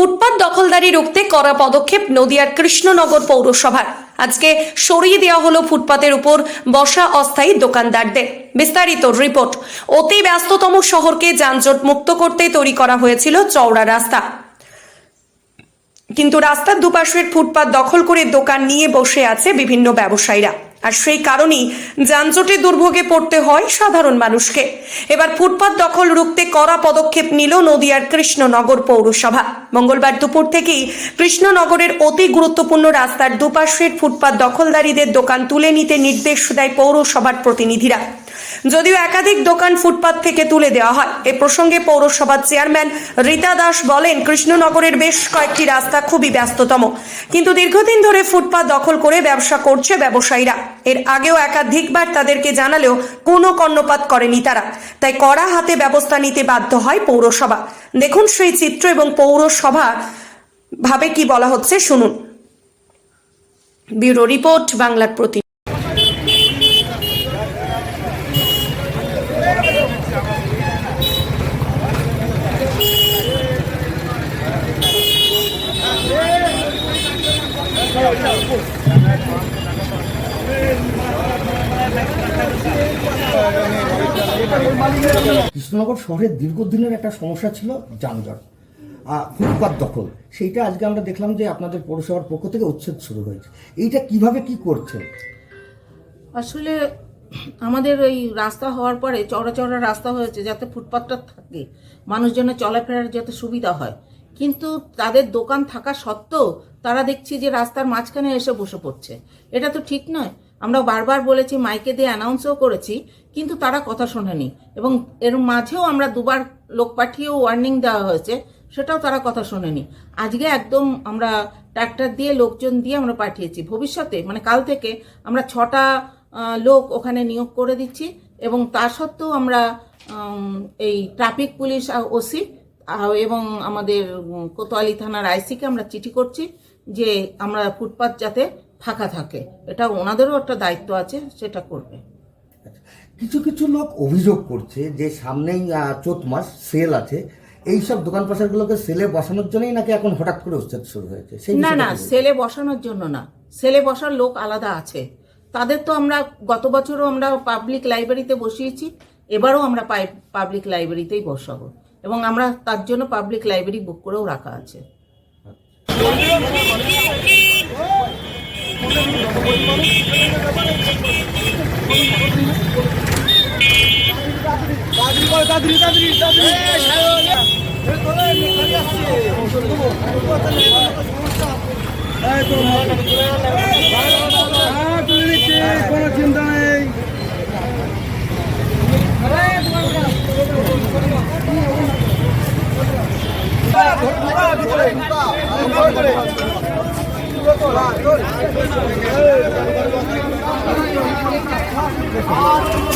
ফুটপাত দখলদারি রুখতে করা পদক্ষেপ নদিয়ার কৃষ্ণনগর পৌরসভার। আজকে সরিয়ে দেওয়া হলো ফুটপাতের উপর বসা অস্থায়ী দোকানদারদের। বিস্তারিত রিপোর্ট। অতি ব্যস্ততম শহরকে যানজট মুক্ত করতে তৈরি করা হয়েছিল চওড়া রাস্তা। কিন্তু রাস্তার দুপাশের ফুটপাত দখল করে দোকান নিয়ে বসে আছে বিভিন্ন ব্যবসায়ীরা। আর সেই কারণেই যানজটে দুর্ভোগে পড়তে হয় সাধারণ মানুষকে। এবার ফুটপাত দখল রুখতে কড়া পদক্ষেপ নিল নদিয়ার কৃষ্ণনগর পৌরসভা। মঙ্গলবার দুপুর থেকেই কৃষ্ণনগরের অতি গুরুত্বপূর্ণ রাস্তার দুপাশের ফুটপাত দখলদারীদের দোকান তুলে নিতে নির্দেশ দেয় পৌরসভার প্রতিনিধিরা। যদিও একাধিক দোকান ফুটপাত থেকে তুলে দেওয়া হয়। এ প্রসঙ্গে পৌরসভার চেয়ারম্যান রীতা দাস বলেন, কৃষ্ণনগরের বেশ কয়েকটি রাস্তা খুবই ব্যস্ততম। কিন্তু দীর্ঘদিন ধরে ফুটপাত দখল করে ব্যবসা করছে ব্যবসায়ীরা। এর আগেও একাধিকবার তাদেরকে জানালেও কোনো কর্ণপাত করেনি তারা। তাই কড়া হাতে ব্যবস্থা নিতে বাধ্য হয় পৌরসভা। দেখুন সেই চিত্র এবং পৌরসভা ভাবে কি বলা হচ্ছে, শুনুন। ব্যুরো রিপোর্ট, বাংলার প্রতি কৃষ্ণনগর শহরের দীর্ঘদিনের একটা সমস্যা ছিল যানজট। ফুটপাত দখল। সেইটা আজকে আমরা দেখলাম যে আপনাদের পৌরসভার পক্ষ থেকে উচ্ছেদ শুরু হয়েছে। এইটা কীভাবে কি করছেন? আসলে আমাদের ওই রাস্তা হওয়ার পরে চওড়া চওড়া রাস্তা হয়েছে যাতে ফুটপাথটা থাকে। মানুষজনের চলাফেরার যাতে সুবিধা হয়। কিন্তু তাদের দোকান থাকা সত্ত্বেও তারা দেখছি যে রাস্তার মাঝখানে এসে বসে পড়ছে। এটা তো ঠিক নয়। আমরা বারবার বলেছি, মাইকে দিয়ে অ্যানাউন্সও করেছি, কিন্তু তারা কথা শোনেনি। এবং এর মাঝেও আমরা দুবার লোক পাঠিয়েও ওয়ার্নিং দেওয়া হয়েছে, সেটাও তারা কথা শোনেনি। আজকে একদম আমরা ট্র্যাক্টর দিয়ে লোকজন দিয়ে আমরা পাঠিয়েছি। ভবিষ্যতে মানে কাল থেকে আমরা ছটা লোক ওখানে নিয়োগ করে দিচ্ছি এবং তা সত্ত্বেও আমরা এই ট্রাফিক পুলিশ ওসি এবং আমাদের কোতোয়ালি থানার আইসিকে আমরা চিঠি করছি যে আমরা ফুটপাত যাতে ফাঁকা থাকে। এটা ওনাদেরও একটা দায়িত্ব আছে সেটা করবে। কিছু কিছু লোক অভিযোগ করছে যে সামনেই চৈত মাস সেল আছে। এই সব দোকান পাশারগুলোকে সেলে বসানোর জন্যই নাকি এখন হঠাৎ করে উচ্ছেদ শুরু হয়েছে? না না সেলে বসানোর জন্য না। সেলে বসার লোক আলাদা আছে। তাদের তো আমরা গত বছরও আমরা পাবলিক লাইব্রেরিতে বসিয়েছি এবারও আমরা পাবলিক লাইব্রেরিতেই বসাবো। এবং আমরা তার জন্য পাবলিক লাইব্রেরি বুক করেও রাখা আছে। চিন্তা নেই